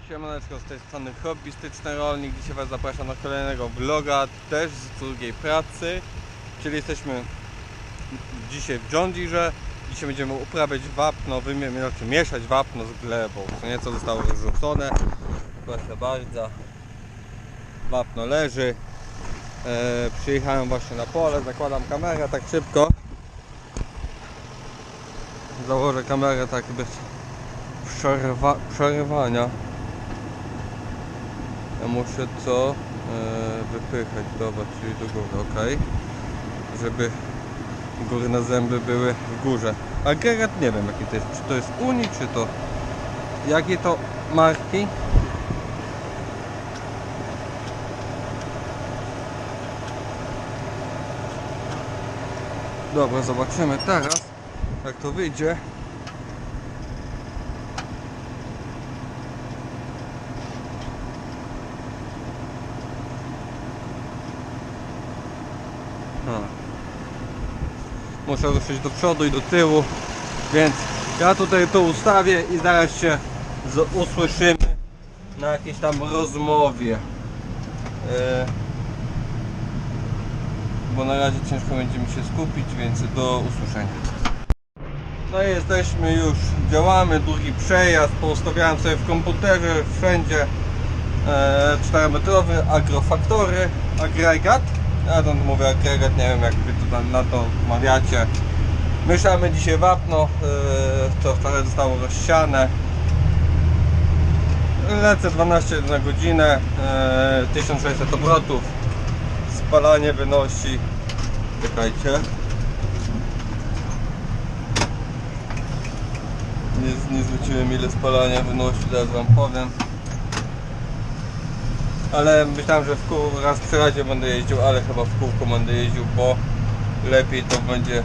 Siemaneczko, z tej strony hobbystyczny rolnik. Dzisiaj Was zapraszam na kolejnego vloga, też z drugiej pracy. Czyli jesteśmy dzisiaj w John Deere. Dzisiaj będziemy uprawiać wapno, znaczy mieszać wapno z glebą. Co nieco zostało rozrzucone. Proszę bardzo. Wapno leży. E, przyjechałem właśnie na pole, zakładam kamerę tak szybko. Założę kamerę tak bez przerwa, przerywania. Muszę co e, wypychać, dobra, czyli do góry, ok. Żeby górne zęby były w górze. Agregat nie wiem jaki to jest, czy to jest Uni, czy to... Jakie to marki? Dobra, zobaczymy teraz, jak to wyjdzie. A. Muszę ruszyć do przodu i do tyłu, więc ja tutaj to ustawię i zaraz się usłyszymy na jakiejś tam rozmowie. E, bo na razie ciężko będzie mi się skupić, więc do usłyszenia. No i jesteśmy już, działamy, długi przejazd, poustawiałem sobie w komputerze wszędzie e, 4-metrowy agrofaktory, agregat. Ja to mówię agregat, nie wiem jak wy to tam na to mawiacie. Mieszamy dzisiaj wapno, e, to wczoraj zostało rozsiane. Lecę 12 na godzinę, e, 1600 obrotów. Spalanie wynosi, czekajcie. Nie, nie zwróciłem ile spalania wynosi, zaraz wam powiem. Ale myślałem, że w kół, raz przy razie będę jeździł, ale chyba w kółko będę jeździł, bo lepiej to będzie,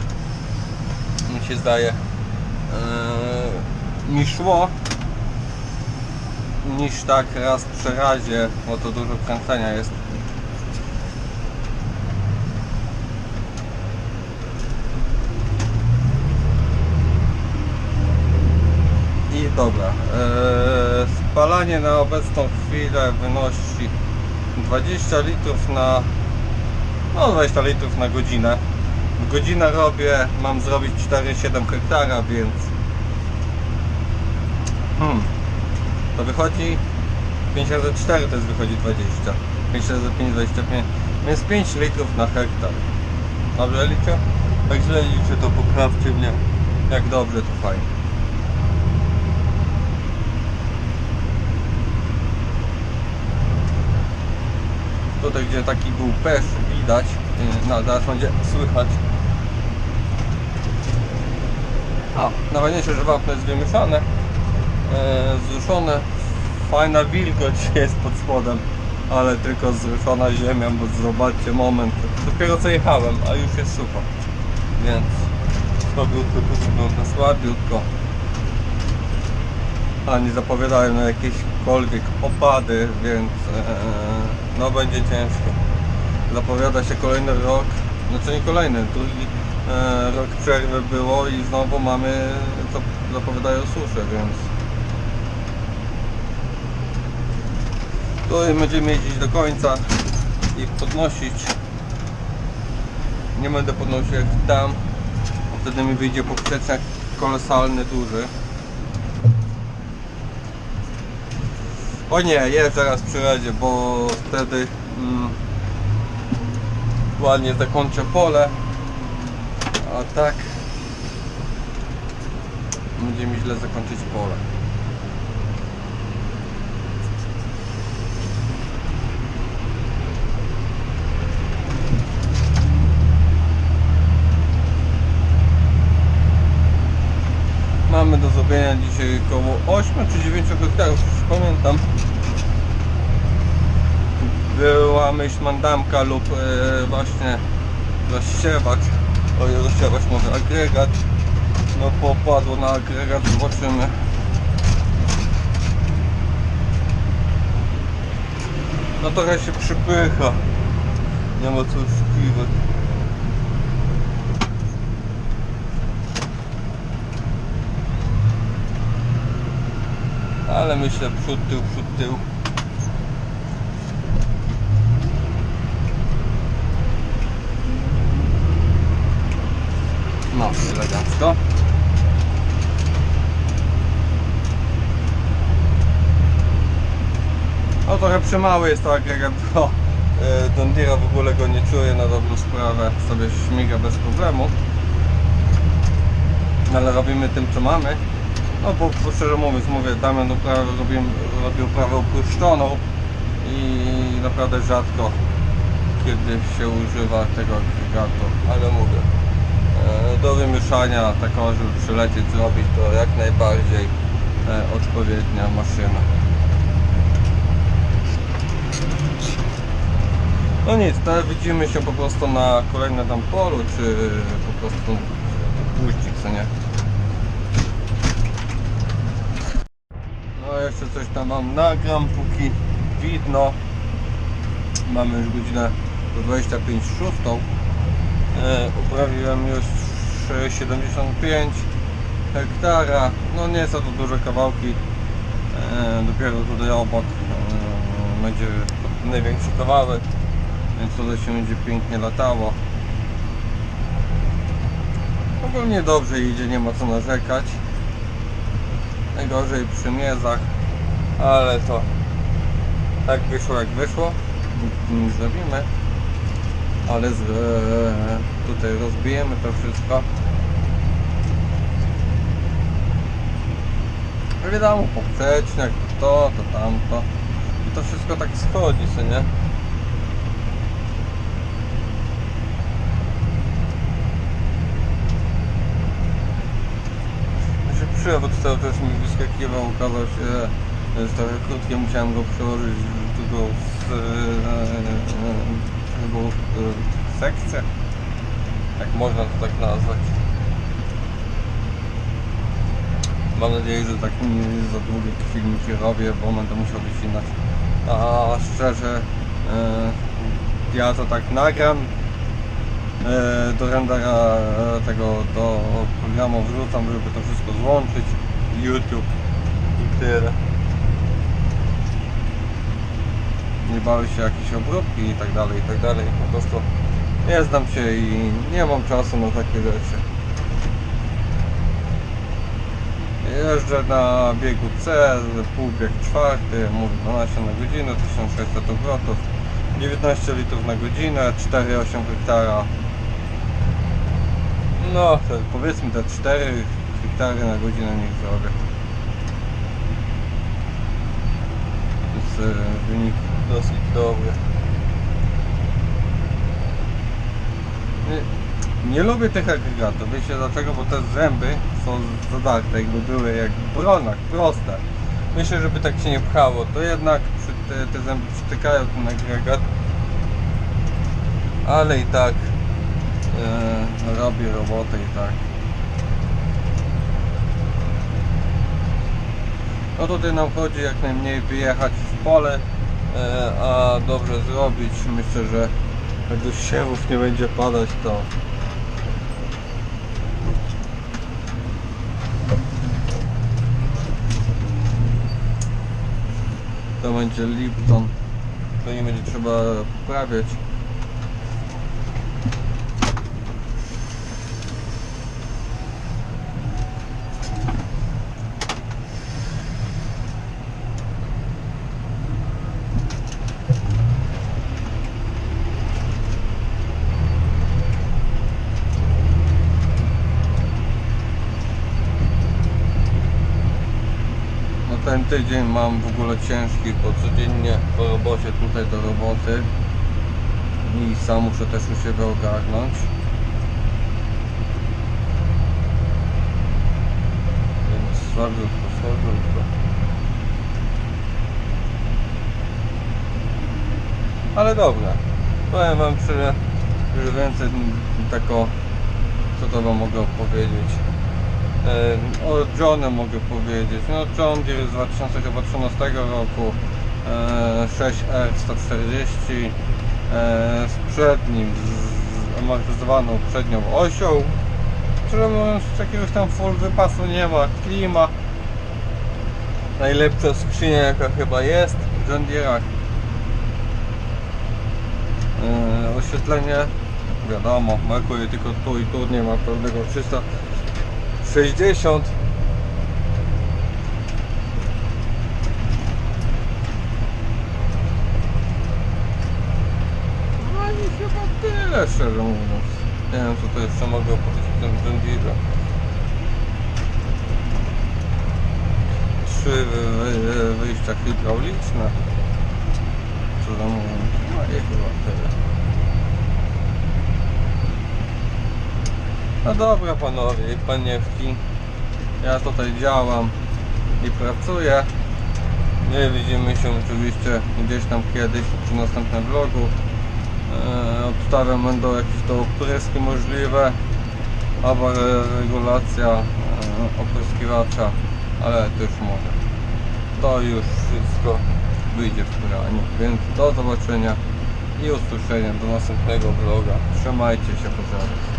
mi się zdaje, yy, mi szło niż tak raz przy razie, bo to dużo kręcenia jest. Dobra, eee, spalanie na obecną chwilę wynosi 20 litrów na no 20 litrów na godzinę. W godzinę robię, mam zrobić 4,7 hektara, więc hmm, to wychodzi 5 razy 4 to jest wychodzi 20 5 razy 5 25 więc 5 litrów na hektar. Dobrze liczę? jak źle liczę to poprawcie mnie. Jak dobrze to fajnie tutaj gdzie taki był pesz widać yy, no zaraz będzie słychać. O, najważniejsze, że wapno jest wymieszane e, zruszone fajna wilgoć jest pod spodem ale tylko zruszona ziemia bo zobaczcie moment. Dopiero co jechałem, a już jest sucho. Więc słabiutko wygląda słabiutko. A nie zapowiadają na jakiekolwiek opady, więc e, no będzie ciężko. Zapowiada się kolejny rok, znaczy nie kolejny, drugi e, rok przerwy było i znowu mamy, co zapowiadają suszę, więc tutaj będziemy jeździć do końca i podnosić. Nie będę podnosił jak tam, wtedy mi wyjdzie poprzeczek kolosalny, duży. O nie, jest zaraz przy razie, bo wtedy mm, ładnie zakończę pole. A tak będzie mi źle zakończyć pole. Mamy do zrobienia dzisiaj około 8 czy 9 hektarów, już pamiętam. Była myśl mandamka lub e, właśnie rozsiewacz, oj rozsiewacz może agregat. No popadło na agregat, zobaczymy. No trochę się przypycha. Nie ma co oszukiwać. Ale myślę przód, tył, przód, tył. No, elegancko. No trochę przemały jest to agregat, bo Don Deere w ogóle go nie czuje na dobrą sprawę, sobie śmiga bez problemu. Ale robimy tym co mamy. No bo, bo szczerze mówiąc, mówię, Damian uprawę, robił, robił uprawę uproszczoną i naprawdę rzadko kiedy się używa tego agregatu, ale mówię, e, do wymieszania taką, żeby przylecieć, zrobić to jak najbardziej e, odpowiednia maszyna. No nic, to widzimy się po prostu na kolejnym tam polu, czy po prostu puścik, co nie? No jeszcze coś tam mam nagram, póki widno. Mamy już godzinę 25 szóstą. E, uprawiłem już 75 hektara. No nie są to duże kawałki. E, dopiero tutaj obok e, będzie największy kawałek. Więc to się będzie pięknie latało. Ogólnie dobrze idzie, nie ma co narzekać. Najgorzej przy miezach, ale to tak wyszło jak wyszło. Nic nie zrobimy. Ale z, e, tutaj rozbijemy to wszystko. Wiadomo, poprzeczniak, to, to tamto. I to wszystko tak schodzi, co nie? Znaczy przewód cały czas mi wyskakiwał, okazał się, jest trochę krótkie, musiałem go przełożyć w drugą z, e, e, e, sekcję, jak można to tak nazwać. Mam nadzieję, że tak nie za długie filmiki robię, bo będę musiał wycinać. A szczerze, ja to tak nagram, do rendera tego, do programu wrzucam, żeby to wszystko złączyć. YouTube i tyle. Nie bawię się jakieś obróbki i tak dalej, i tak dalej. Po prostu nie znam się i nie mam czasu na takie rzeczy. Jeżdżę na biegu C, półbieg czwarty, mówię 12 na godzinę, 1600 obrotów, 19 litrów na godzinę, 4,8 hektara. No, powiedzmy te 4 hektary na godzinę niech zrobię. Jest e, wynik dosyć dobry. Nie, nie lubię tych agregatów, wiecie dlaczego? Bo te zęby są zadarte, jakby były jak w bronach, proste. Myślę, żeby tak się nie pchało, to jednak te, te zęby przytykają ten agregat. Ale i tak e, robię robotę i tak. No tutaj nam chodzi jak najmniej wyjechać w pole, a dobrze zrobić. Myślę, że jak do siewów nie będzie padać, to to będzie Lipton. To nie będzie trzeba poprawiać. No ten tydzień mam w ogóle ciężki, bo codziennie po robocie tutaj do roboty i sam muszę też u siebie ogarnąć. Więc słabiutko, słabiutko. Ale dobra. Powiem wam szczerze, że więcej tako, co to wam mogę opowiedzieć. E, O Johnie mogę powiedzieć. No John Deere z 2013 roku e, 6R 140 e, z przednim, z amortyzowaną przednią osią. Szczerze mówiąc, jakiegoś tam full wypasu nie ma. Klima. najlepsza skrzynia jaka chyba jest w John Deere'ach. Yy, oświetlenie wiadomo, brakuje tylko tu i tu, nie ma pewnego 360 No i chyba tyle szczerze mówiąc. Nie wiem co to jeszcze mogę powiedzieć o tym John. Trzy wy- wy- wyjścia hydrauliczne. Co tam mówiąc? No i chyba tyle. No dobra panowie i paniewki. Ja tutaj działam i pracuję. Nie widzimy się oczywiście gdzieś tam kiedyś przy następnym vlogu. Eee, Obstawiam będą jakieś to opryski możliwe albo re- regulacja eee, opryskiwacza, ale to już może. To już wszystko wyjdzie w praniu. Więc do zobaczenia i usłyszenia do następnego vloga. Trzymajcie się, pozdrawiam.